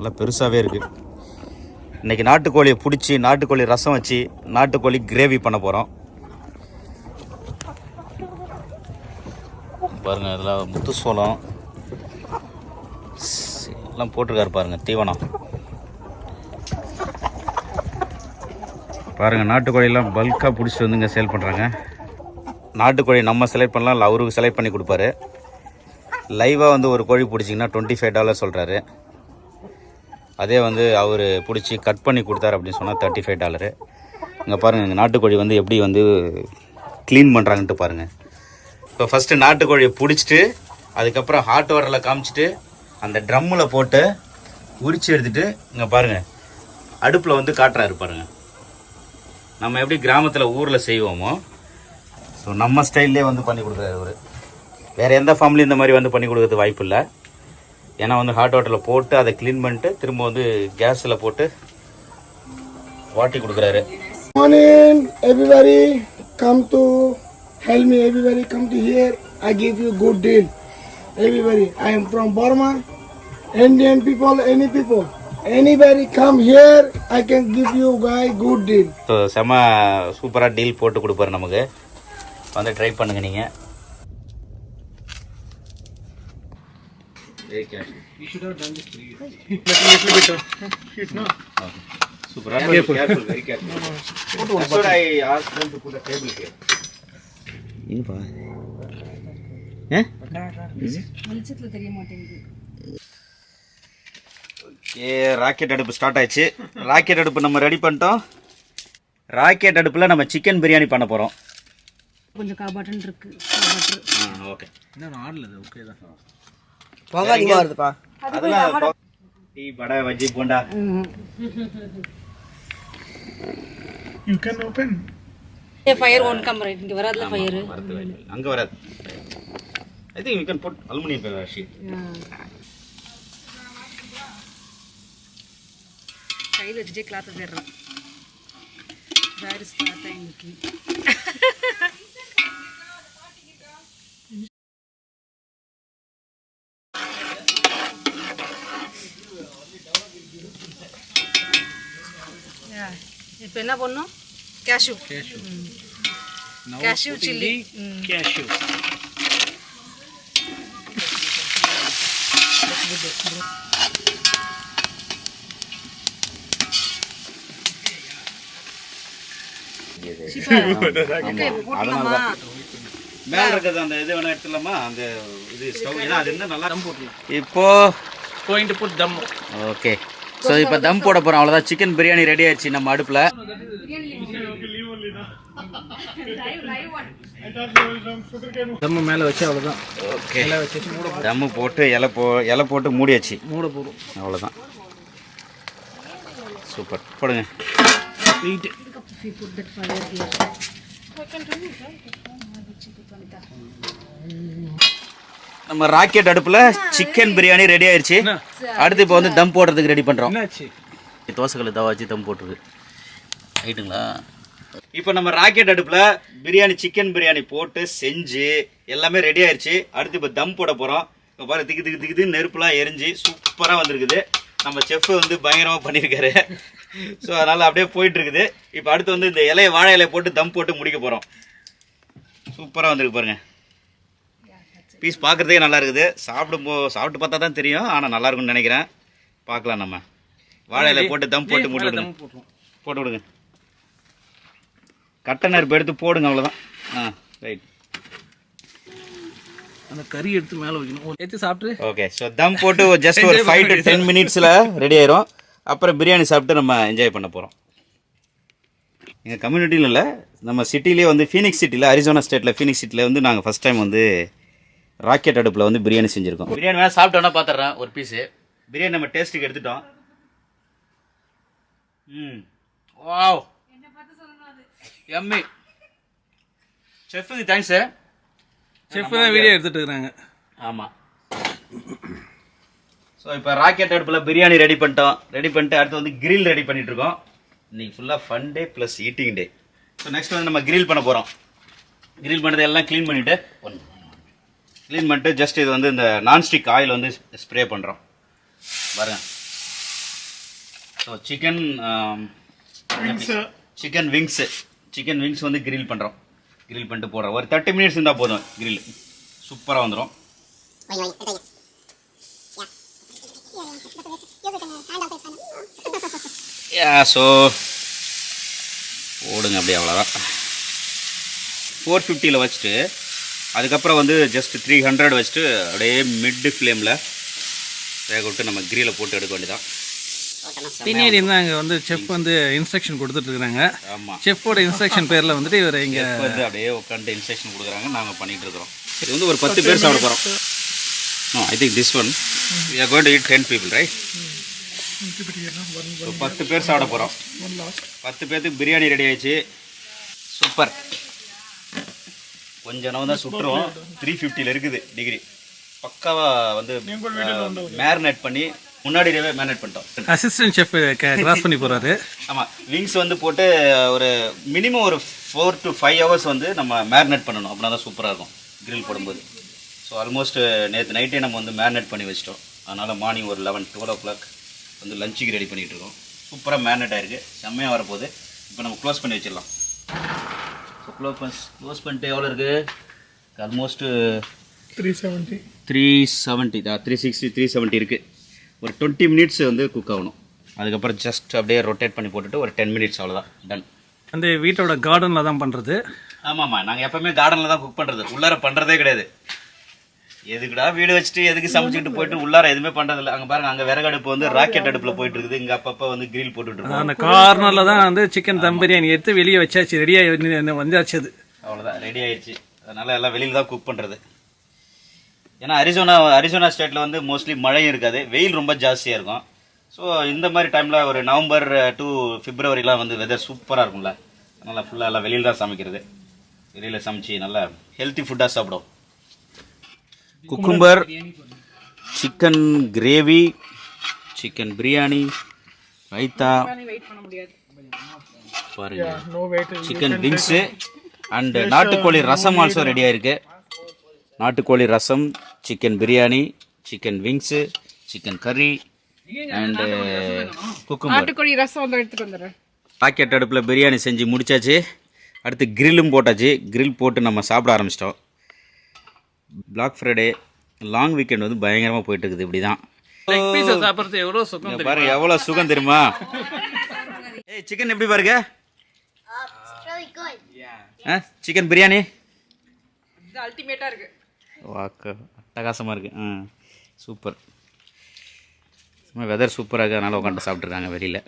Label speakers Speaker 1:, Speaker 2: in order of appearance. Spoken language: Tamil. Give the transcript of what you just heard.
Speaker 1: நல்லா பெருசாகவே இருக்குது இன்றைக்கி நாட்டுக்கோழியை பிடிச்சி நாட்டுக்கோழி ரசம் வச்சு நாட்டுக்கோழி கிரேவி பண்ண போகிறோம் பாருங்கள் இதில் முத்து சோளம் எல்லாம் போட்டிருக்காரு பாருங்கள் தீவனம். பாருங்கள் நாட்டுக்கோழிலாம் பல்காக பிடிச்சி வந்து இங்கே சேல் பண்ணுறாங்க நாட்டுக்கோழி நம்ம செலக்ட் பண்ணலாம் இல்லை அவருக்கு செலக்ட் பண்ணி கொடுப்பாரு. லைவாக வந்து ஒரு கோழி பிடிச்சிங்கன்னா டுவெண்ட்டி ஃபைவ் டாலர் சொல்கிறாரு அதே வந்து அவர் பிடிச்சி கட் பண்ணி கொடுத்தாரு அப்படின்னு சொன்னால் தேர்ட்டி ஃபைவ் டாலரு இங்கே பாருங்கள் இந்த நாட்டுக்கோழி வந்து எப்படி வந்து க்ளீன் பண்ணுறாங்கன்ட்டு பாருங்கள் இப்போ ஃபஸ்ட்டு நாட்டுக்கோழியை பிடிச்சிட்டு அதுக்கப்புறம் ஹாட் வாட்டரில் காமிச்சிட்டு அந்த ட்ரம்மில் போட்டு உரிச்சு எடுத்துட்டு இங்கே பாருங்கள் அடுப்பில் வந்து காட்டுறாரு பாருங்கள் நம்ம எப்படி கிராமத்தில் ஊரில் செய்வோமோ ஸோ நம்ம ஸ்டைல்லே வந்து பண்ணி கொடுக்குறாரு அவர். வேறு எந்த ஃபேமிலி இந்த மாதிரி வந்து பண்ணி கொடுக்கறது வாய்ப்பு இல்லை. ஏன்னா வந்து ஹாட் வாட்டரில் போட்டு அதை க்ளீன் பண்ணிட்டு திரும்ப வந்து கேஸில் போட்டு வாட்டி கொடுக்குறாரு
Speaker 2: everybody. Come to help me. Everybody, come to here. I give you good deal. Everybody, I am from Burma. Indian people, any people, anybody come here. I can give you guy good deal.
Speaker 1: So செம சூப்பராக டீல் போட்டு கொடுப்பாரு நமக்கு வந்து ட்ரை பண்ணுங்க நீங்கள் ஏ ராக்கெட் அடுப்பு ஸ்டார்ட் ஆயிடுச்சு. ராக்கெட் அடுப்பு நம்ம ரெடி பண்ணிட்டோம். ராக்கெட் அடுப்பில் நம்ம சிக்கன் பிரியாணி பண்ண போகிறோம்
Speaker 3: கொஞ்சம் காபாட்டன் இருக்கு.
Speaker 1: ஆ ஓகே
Speaker 4: பொங்க அதிகமாக வருதுப்பா.
Speaker 1: அதெல்லாம் tea vada bajji bonda.
Speaker 2: You can open.
Speaker 3: Fire one come right இங்கே வராதுல ஃபயர்
Speaker 1: அங்கே வராது. I think you can put aluminium sheet
Speaker 3: கையில் வச்சுட்டே கிளாத்தை தேடுறோம் வேறு ஸ்டார்ட் இன்னைக்கு இப்போ என்ன பண்ணும்? கேஷ்யூ கேஷ்யூ சில்லி ஓகே இப்போ போட்டுலாமா
Speaker 1: மேல இருக்கிறது அந்த இது வேணா எடுத்துடலாமா? அந்த இது ஸ்டவ் ஏன்னா அது இருந்தால் நல்லா தம் போட்டுலாம் இப்போ
Speaker 4: going to put dum
Speaker 1: okay so இப்போ தம் போட போகிறோம் அவ்வளோதான் சிக்கன் பிரியாணி ரெடி ஆயிடுச்சு நம்ம அடுப்பில்.
Speaker 4: தம் மேலே வச்சு அவ்வளோதான்
Speaker 1: ஓகே தம்மு போட்டு இலை போ இலை போட்டு மூடியாச்சு.
Speaker 4: மூட போதும்
Speaker 1: அவ்வளோதான் சூப்பர் போடுங்க.
Speaker 4: வெயிட்
Speaker 1: நம்ம ராக்கெட் அடுப்பில் சிக்கன் பிரியாணி ரெடி ஆயிடுச்சு அடுத்து இப்போ வந்து தம் போடுறதுக்கு ரெடி பண்ணுறோம்
Speaker 4: என்னாச்சு?
Speaker 1: தோசைக்கல் தவா வச்சு தம் போட்டுருக்கு. ரைட்டுங்களா இப்போ நம்ம ராக்கெட் அடுப்பில் பிரியாணி சிக்கன் பிரியாணி போட்டு செஞ்சு எல்லாமே ரெடி ஆயிடுச்சு அடுத்து இப்போ தம் போட போகிறோம் இப்போ பாரு திக்கு திக்கு திக்கு திக்கு நெருப்புலாம் எரிஞ்சு சூப்பராக வந்திருக்குது. நம்ம செஃப் வந்து பயங்கரமாக பண்ணியிருக்காரு. ஸோ அதனால் அப்படியே போயிட்டு இருக்குது இப்போ அடுத்து வந்து இந்த இலையை வாழை இலையை போட்டு தம் போட்டு முடிக்க போகிறோம் சூப்பராக வந்திருக்கு பாருங்க. பீஸ் பார்க்குறதுக்கே நல்லா இருக்குது. சாப்பிடும் போ சாப்பிட்டு பார்த்தா தான் தெரியும். ஆனால் நல்லா இருக்கும்னு நினைக்கிறேன். பார்க்கலாம் நம்ம. வாழை இலை போட்டு தம் போட்டு மூடி விடுங்க போட்டு விடுங்க. கட்டை நெருப்பு எடுத்து போடுங்க அவ்வளோதான் ஆ ரைட்
Speaker 4: அந்த கறி எடுத்து மேலே வைக்கணும். எடுத்து சாப்பிட்டு?
Speaker 1: ஓகே ஸோ தம் போட்டு ஜஸ்ட் ஒரு ஃபைவ் டு டென் மினிட்ஸில் ரெடி ஆயிரும். அப்புறம் பிரியாணி சாப்பிட்டு நம்ம என்ஜாய் பண்ண போகிறோம் எங்கள் கம்யூனிட்டியில் இல்லை நம்ம சிட்டிலேயே வந்து ஃபீனிக்ஸ் சிட்டியில் அரிசோனா ஸ்டேட்டில் ஃபீனிக்ஸ் சிட்டியில் வந்து நாங்கள் ஃபஸ்ட் டைம் வந்து ராக்கெட் அடுப்பில் வந்து பிரியாணி செஞ்சுருக்கோம். பிரியாணி வேணால் சாப்பிட்டோன்னா பார்த்துட்றேன் ஒரு பீஸு பிரியாணி நம்ம டேஸ்ட்டுக்கு எடுத்துட்டோம். ம். வாவ் எம்மி செஃப்புக்கு தேங்க்ஸு
Speaker 4: செஃப் தான் வீடியோ எடுத்துட்டு இருக்காங்க
Speaker 1: ஆமாம் ஸோ இப்போ ராக்கெட் அடுப்பில் பிரியாணி ரெடி பண்ணிட்டோம். ரெடி பண்ணிட்டு அடுத்து வந்து grill ரெடி பண்ணிட்டு இருக்கோம். இன்னைக்கு ஃபுல்லாக fun day plus eating day so next வந்து நம்ம grill பண்ண போகிறோம் grill பண்ணதை எல்லாம் க்ளீன் பண்ணிவிட்டு க்ளீன் பண்ணிட்டு ஜஸ்ட் இது வந்து இந்த நான்ஸ்டிக் ஆயில் வந்து ஸ்ப்ரே பண்ணுறோம் பாருங்க. So chicken chicken wings chicken wings வந்து grill பண்ணுறோம் grill பண்ணிட்டு போடுறோம். ஒரு தேர்ட்டி மினிட்ஸ் இருந்தால் போதும் grill. சூப்பராக வந்துடும் ஸோ ஓடுங்க அப்படியே அவ்வளோதான் ஃபோர் ஃபிஃப்டியில் வச்சுட்டு அதுக்கப்புறம் வந்து ஜஸ்ட் த்ரீ ஹண்ட்ரட் வச்சுட்டு அப்படியே மிட் ஃப்ளேமில் வேக விட்டு நம்ம கிரியில் போட்டு எடுக்க வேண்டியதான்
Speaker 4: பின்னாடி இருந்து அங்கே வந்து செஃப் வந்து இன்ஸ்ட்ரக்ஷன் கொடுத்துட்டு இருக்காங்க.
Speaker 1: ஆமாம்
Speaker 4: செஃப்போட இன்ஸ்ட்ரக்ஷன் பேரில் வந்துட்டு இவர் இங்கே
Speaker 1: வந்து அப்படியே உட்காந்து இன்ஸ்ட்ரக்ஷன் கொடுக்குறாங்க. நாங்கள் பண்ணிட்டு இருக்கிறோம். இது வந்து ஒரு பத்து பேர் சாப்பிட போகிறோம் no I think this one we are going to eat ten people right so பத்து பேர் சாப்பிட போகிறோம் பத்து பேர்த்துக்கு பிரியாணி ரெடி ஆயிடுச்சு. சூப்பர் கொஞ்ச நேரம் தான் சுட்டுரும் த்ரீ ஃபிஃப்டியில் இருக்குது டிகிரி பக்காவாக வந்து மேரினேட் பண்ணி முன்னாடியே மேரினேட் பண்ணிட்டோம்.
Speaker 4: அசிஸ்டன்ட் செஃப் கிராஸ் பண்ணி போகிறாரு
Speaker 1: ஆமாம் விங்ஸ் வந்து போட்டு ஒரு மினிமம் ஒரு ஃபோர் டு ஃபைவ் ஹவர்ஸ் வந்து நம்ம மேரினேட் பண்ணணும். அப்படின்னா தான் சூப்பராக இருக்கும் grill போடும்போது. ஸோ ஆல்மோஸ்ட் நேற்று நைட்டே நம்ம வந்து மேரினேட் பண்ணி வச்சிட்டோம். அதனால் மார்னிங் ஒரு லெவன் டுவெல் ஓ கிளாக் வந்து லஞ்சுக்கு ரெடி பண்ணிகிட்டு இருக்கோம். சூப்பராக மேரினேட் ஆயிருக்கு. செம்மையாக வரப்போகுது. இப்போ நம்ம க்ளோஸ் பண்ணி வச்சிடலாம். ஸோ க்ளோஸ் க்ளோஸ் பண்ணிட்டு எவ்வளோ இருக்குது almost
Speaker 2: Three seventy.
Speaker 1: Three seventy three sixty three seventy இருக்குது ஒரு டுவெண்ட்டி மினிட்ஸ் வந்து குக் ஆகணும். அதுக்கப்புறம் ஜஸ்ட் அப்படியே ரொட்டேட் பண்ணி போட்டுட்டு ஒரு டென் மினிட்ஸ் அவ்வளோதான் டன்
Speaker 4: அந்த வீட்டோட கார்டனில் தான் பண்ணுறது
Speaker 1: ஆமாம்மா நாங்கள் எப்பவுமே கார்டனில் தான் குக் பண்ணுறது உள்ளார பண்ணுறதே கிடையாது. எதுக்குடா வீடு வச்சுட்டு எதுக்கு சமைச்சிட்டு போயிட்டு உள்ளார எதுவுமே பண்ணுறதில்ல அங்கே பாருங்க அங்கே விறகு அடுப்பு வந்து ராக்கெட் அடுப்பில் போயிட்டு இருக்குது இங்கே அப்பப்போ வந்து கிரில் போட்டுட்டு இருக்கோம்
Speaker 4: அந்த கார்னரில் தான் வந்து சிக்கன் தம் பிரியாணி எடுத்து வெளியே வச்சாச்சு. ரெடியாக வந்தாச்சு அது.
Speaker 1: அவ்வளோதான் ரெடி ஆயிடுச்சு. அதனால எல்லாம் வெளியில் தான் குக் பண்ணுறது ஏன்னா அரிசோனா அரிசோனா ஸ்டேட்டில் வந்து மோஸ்ட்லி மழையும் இருக்காது. வெயில் ரொம்ப ஜாஸ்தியாக இருக்கும். ஸோ இந்த மாதிரி டைமில் ஒரு நவம்பர் டு பிப்ரவரிலாம் வந்து வெதர் சூப்பராக இருக்கும்ல. அதனால் ஃபுல்லாக எல்லாம் வெளியில் தான் சமைக்கிறது. வெளியில் சமைச்சு நல்லா ஹெல்த்தி ஃபுட்டாக சாப்பிடும் cucumber chicken gravy chicken biryani raita பாருங்க. சிக்கன் விங்ஸு அண்ட் நாட்டுக்கோழி ரசம் ஆல்சோ ரெடி ஆயிருக்கு நாட்டுக்கோழி rasam chicken biryani chicken wings chicken கறி அண்டு குக்கும்பர்.
Speaker 3: நாட்டுக்கோழி ரசம் வந்து எடுத்துட்டு வந்துடுறேன்.
Speaker 1: பாக்கெட் அடுப்பில் பிரியாணி செஞ்சு முடிச்சாச்சு. அடுத்து கிரில்லும் போட்டாச்சு. கிரில் போட்டு நம்ம சாப்பிட ஆரம்பிச்சிட்டோம். பிளாக் ஃப்ரைடே லாங் வீக்கெண்ட் வந்து பயங்கரமாக போயிட்டு இருக்குது இப்படி தான்
Speaker 4: சாப்பிட்றது எவ்வளோ சுகம்
Speaker 1: பாருங்க எவ்வளோ சுகம் தெரியுமா? ஏய் சிக்கன் எப்படி பாருங்க? ஆ சிக்கன் பிரியாணி?
Speaker 3: இது அல்டிமேட்டா இருக்கு.
Speaker 1: வாக்க அட்டகாசமாக இருக்குது ஆ சூப்பர் சும்மா வெதர் சூப்பராக இருக்குது அதனால் உட்காந்து சாப்பிட்ருக்காங்க வெளியில்.